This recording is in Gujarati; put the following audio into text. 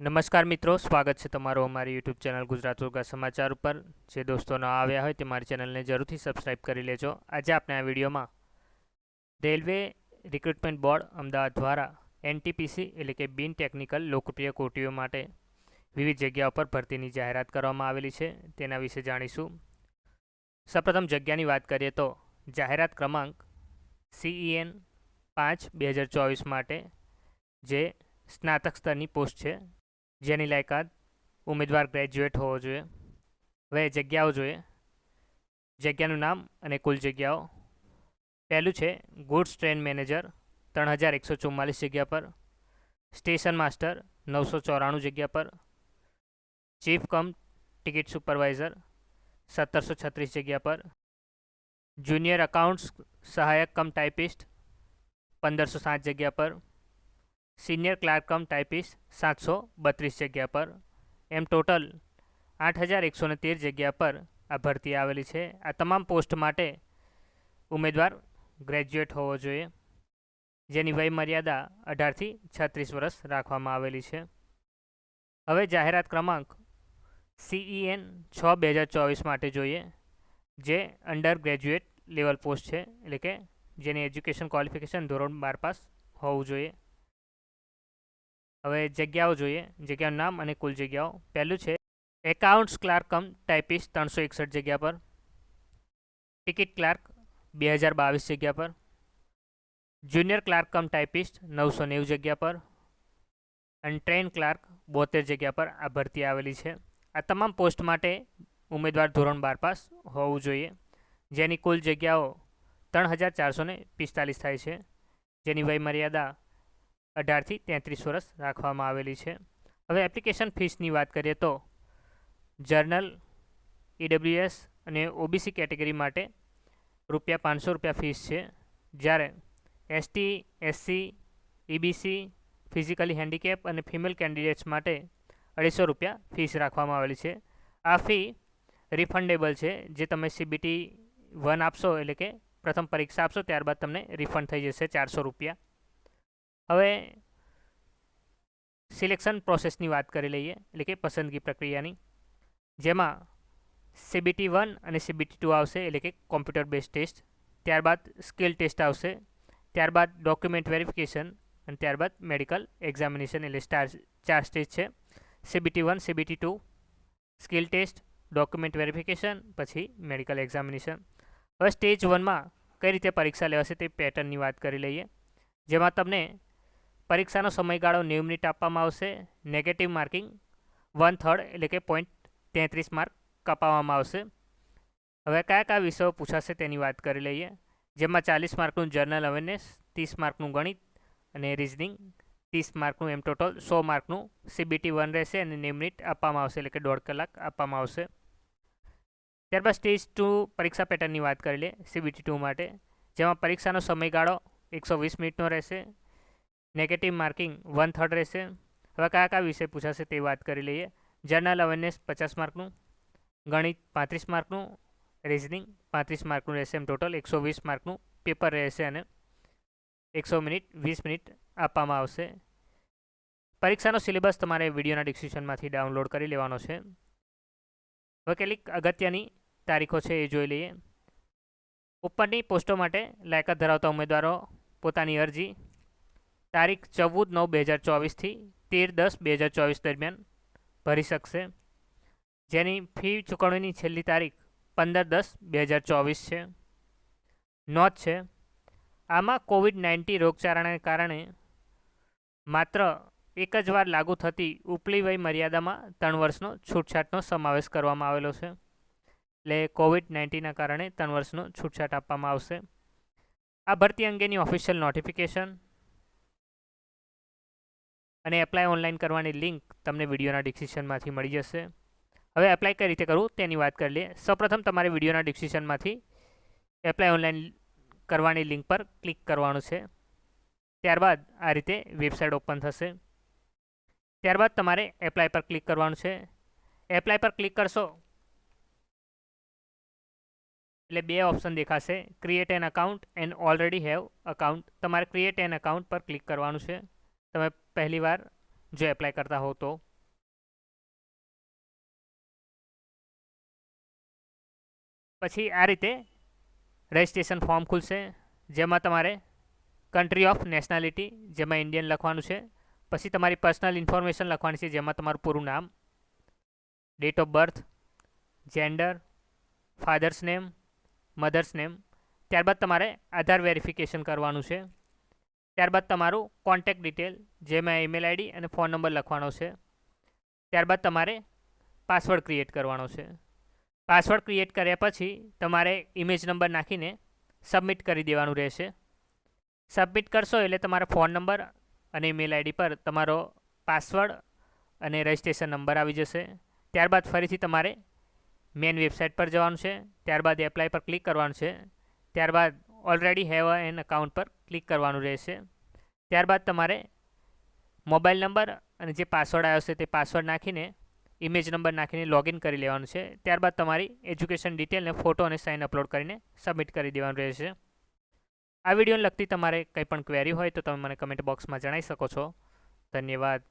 નમસ્કાર મિત્રો, સ્વાગત છે તમારું અમારી યુટ્યુબ ચેનલ ગુજરાત ઉર્ગા સમાચાર ઉપર. જે દોસ્તો ન આવ્યા હોય તે મારી ચેનલને જરૂરથી સબસ્ક્રાઇબ કરી લેજો. આજે આપણે આ વિડીયોમાં રેલવે રિક્રુટમેન્ટ બોર્ડ અમદાવાદ દ્વારા એનટીપીસી એટલે કે બિન ટેકનિકલ લોકપ્રિય કોટીઓ માટે વિવિધ જગ્યાઓ પર ભરતીની જાહેરાત કરવામાં આવેલી છે. તેના વિશે જાણીશું. સૌપ્રથમ જગ્યાની વાત કરીએ તો જાહેરાત ક્રમાંક સીઈએન પાંચ બે હજાર ચોવીસ માટે જે સ્નાતક સ્તરની પોસ્ટ છે. જેની લાયકાત ઉમેદવાર ગ્રેજ્યુએટ હોવો જોઈએ, હવે જગ્યાઓ જોઈએ. જગ્યાનું નામ અને કુલ જગ્યાઓ. પહેલું છે ગુડ્સ ટ્રેન મેનેજર ત્રણ હજાર એકસો ચુમ્માલીસ જગ્યા પર. સ્ટેશન માસ્ટર નવસો ચોરાણું જગ્યા પર. ચીફ કમ ટિકિટ સુપરવાઇઝર સત્તરસો છત્રીસ જગ્યા પર. જુનિયર અકાઉન્ટ્સ સહાયક કમ ટાઈપિસ્ટ પંદરસો સાત જગ્યા પર. સિનિયર ક્લાર્ક કમ ટાઈપિસ્ટ સાતસો બત્રીસ જગ્યા પર. એમ ટોટલ આઠ હજાર એકસો તેર જગ્યા પર આ ભરતી આવેલી છે. આ તમામ પોસ્ટ માટે ઉમેદવાર ગ્રેજ્યુએટ હોવો જોઈએ, જેની વયમર્યાદા અઢારથી છત્રીસ વર્ષ રાખવામાં આવેલી છે. હવે જાહેરાત ક્રમાંક સીઈએન છ બે હજાર ચોવીસ માટે જોઈએ, જે અંડર ગ્રેજ્યુએટ લેવલ પોસ્ટ છે, એટલે કે જેની એજ્યુકેશન ક્વોલિફિકેશન ધોરણ બાર પાસ હોવું જોઈએ. હવે જગ્યાઓ જોઈએ, જગ્યાનું નામ અને કુલ જગ્યાઓ. પહેલું છે, એકાઉન્ટ્સ ક્લાર્ક કમ ટાઈપિસ્ટ ત્રણસો એકસઠ જગ્યા પર. ટિકિટ ક્લાર્ક બે હજાર બાવીસ જગ્યા પર. જુનિયર ક્લાર્ક કમ ટાઈપિસ્ટ નવસો નેવું જગ્યા પર. અને ટ્રેન ક્લાર્ક બોતેર જગ્યા પર આ ભરતી આવેલી છે. આ તમામ પોસ્ટ માટે ઉમેદવાર ધોરણ બાર પાસ હોવું જોઈએ. જેની કુલ જગ્યાઓ ત્રણ હજાર ચારસો પિસ્તાલીસ થાય છે. જેની વય મર્યાદા અઢારથી તેત્રીસ વર્ષ રાખવામાં આવેલી છે. હવે એપ્લિકેશન ફીસની વાત કરીએ તો જર્નલ ઈડબ્લ્યુએસ અને ઓબીસી કેટેગરી માટે રૂપિયા પાંચસો રૂપિયા ફીસ છે. જ્યારે ST SC EBC physically handicap અને ફિમેલ કેન્ડિડેટ્સ માટે અઢીસો રૂપિયા ફીસ રાખવામાં આવેલી છે. આ ફી રિફંડેબલ છે, જે તમે સીબીટી વન આપશો એટલે કે પ્રથમ પરીક્ષા આપશો, ત્યારબાદ તમને રિફંડ થઈ જશે ચારસો રૂપિયા. હવે સિલેક્શન પ્રોસેસની વાત કરી લઈએ, એટલે કે પસંદગી પ્રક્રિયાની. જેમાં સીબીટી વન અને સીબીટી ટુ આવશે, એટલે કે કોમ્પ્યુટર બેઝ ટેસ્ટ ત્યારબાદ સ્કિલ ટેસ્ટ આવશે, ત્યારબાદ ડોક્યુમેન્ટ વેરિફિકેશન અને ત્યારબાદ મેડિકલ એક્ઝામિનેશન એટલે સ્ટાર ચાર સ્ટેજ છે. CBT one CBT two skill test document verification પછી મેડિકલ એક્ઝામિનેશન હવે સ્ટેજ વનમાં કઈ રીતે પરીક્ષા લેવાશે તે પેટર્નની વાત કરી લઈએ. જેમાં તમને પરીક્ષાનો સમયગાળો નેવું મિનિટ આપવામાં આવશે. નેગેટિવ માર્કિંગ વન થર્ડ એટલે કે પોઈન્ટ તેત્રીસ માર્ક કપાવવામાં આવશે. હવે કયા કયા વિષયો પૂછાશે તેની વાત કરી લઈએ. જેમાં ચાલીસ માર્કનું જર્નલ અવેરનેસ ત્રીસ માર્કનું ગણિત અને રિઝનિંગ ત્રીસ માર્કનું એમ ટોટલ સો માર્કનું સીબીટી વન રહેશે અને નેવ મિનિટ આપવામાં આવશે એટલે કે દોઢ કલાક આપવામાં આવશે. ત્યારબાદ સ્ટેજ ટુ પરીક્ષા પેટર્નની વાત કરી લઈએ સીબીટી ટુ માટે. જેમાં પરીક્ષાનો સમયગાળો એકસો વીસ મિનિટનો રહેશે. નેગેટિવ માર્કિંગ વન થર્ડ રહેશે. હવે કયા કયા વિષય પૂછાશે તે વાત કરી લઈએ. જનરલ અવેરનેસ પચાસ માર્કનું, ગણિત પાંત્રીસ માર્કનું રિઝનિંગ પાંત્રીસ માર્કનું રહેશે એમ ટોટલ એકસો વીસ માર્કનું પેપર રહેશે અને એકસો મિનિટ, વીસ મિનિટ આપવામાં આવશે. પરીક્ષાનો સિલેબસ તમારે વિડીયોના ડિસ્ક્રિપ્શનમાંથી ડાઉનલોડ કરી લેવાનો છે. હવે કેટલીક અગત્યની તારીખો છે એ જોઈ લઈએ. ઉપરની પોસ્ટો માટે લાયકાત ધરાવતા ઉમેદવારો પોતાની અરજી તારીખ ચૌદ નવ બે હજાર ચોવીસથી તેર દસ બે હજાર ચોવીસ દરમિયાન ભરી શકશે. જેની ફી ચૂકવણીની છેલ્લી તારીખ પંદર દસ બે હજાર ચોવીસ છે. નોંધ છે, આમાં કોવિડ નાઇન્ટીન રોગચાળાને કારણે માત્ર એક જ વાર લાગુ થતી ઉપલી વય મર્યાદામાં ત્રણ વર્ષનો છૂટછાટનો સમાવેશ કરવામાં આવેલો છે. એટલે કોવિડ નાઇન્ટીનના કારણે ત્રણ વર્ષનો છૂટછાટ આપવામાં આવશે. આ ભરતી અંગેની ઓફિશિયલ નોટિફિકેશન અને એપ્લાય ઓનલાઈન કરવાની લિંક તમને વિડીયોના ડિસ્ક્રિપ્શનમાંથી મળી જશે. હવે એપ્લાય કઈ રીતે કરવું તેની વાત કરી લઈએ. સૌપ્રથમ તમારે વિડીયોના ડિસ્ક્રિપ્શનમાંથી એપ્લાય ઓનલાઈન કરવાની લિંક પર ક્લિક કરવાનું છે. ત્યારબાદ આ રીતે વેબસાઇટ ઓપન થશે. ત્યારબાદ તમારે એપ્લાય પર ક્લિક કરવાનું છે. એપ્લાય પર ક્લિક કરશો એટલે બે ઓપ્શન દેખાશે. Create an account and already have account તમારે ક્રિએટ એન અકાઉન્ટ પર ક્લિક કરવાનું છે. તમે પહેલી વાર જો એપ્લાય કરતા હો તો. પછી આ રીતે રજિસ્ટ્રેશન ફોર્મ ખુલશે, જેમાં તમારે કન્ટ્રી ઓફ નેશનાલિટી જેમાં ઇન્ડિયન લખવાનું છે. પછી તમારી પર્સનલ ઇન્ફોર્મેશન લખવાની છે, જેમાં તમારું પૂરું નામ date of birth gender father's name mother's name ત્યારબાદ તમારે આધાર વેરિફિકેશન કરવાનું છે. ત્યારબાદ તમારું કોન્ટેક્ટ ડિટેલ જેમાં ઈમેલ આઈડી અને ફોન નંબર લખવાનો છે. ત્યારબાદ તમારે પાસવર્ડ ક્રિએટ કરવાનો છે. પાસવર્ડ ક્રિએટ કર્યા પછી તમારે ઇમેજ નંબર નાખીને સબમિટ કરી દેવાનું રહેશે. સબમિટ કરશો એટલે તમારા ફોન નંબર અને ઈમેલ આઈડી પર તમારો પાસવર્ડ અને રજિસ્ટ્રેશન નંબર આવી જશે. ત્યારબાદ ફરીથી તમારે મેન વેબસાઇટ પર જવાનું છે. ત્યારબાદ એપ્લાય પર ક્લિક કરવાનું છે. ત્યારબાદ ઓલરેડી હેવ એન અકાઉન્ટ પર ક્લિક કરવાનું રહેશે. ત્યારબાદ તમારે મોબાઈલ નંબર અને જે પાસવર્ડ આવ્યો છે તે પાસવર્ડ નાખીને ઇમેજ નંબર નાખીને લોગિન કરી લેવાનું છે. ત્યારબાદ તમારી એજ્યુકેશન ડિટેલને ફોટો અને સાઇન અપલોડ કરીને સબમિટ કરી દેવાનું રહેશે. આ વિડીયોને લગતી તમારે કંઈ પણ ક્વેરી હોય તો તમે મને કમેન્ટ બોક્સમાં જણાવી શકો છો. ધન્યવાદ.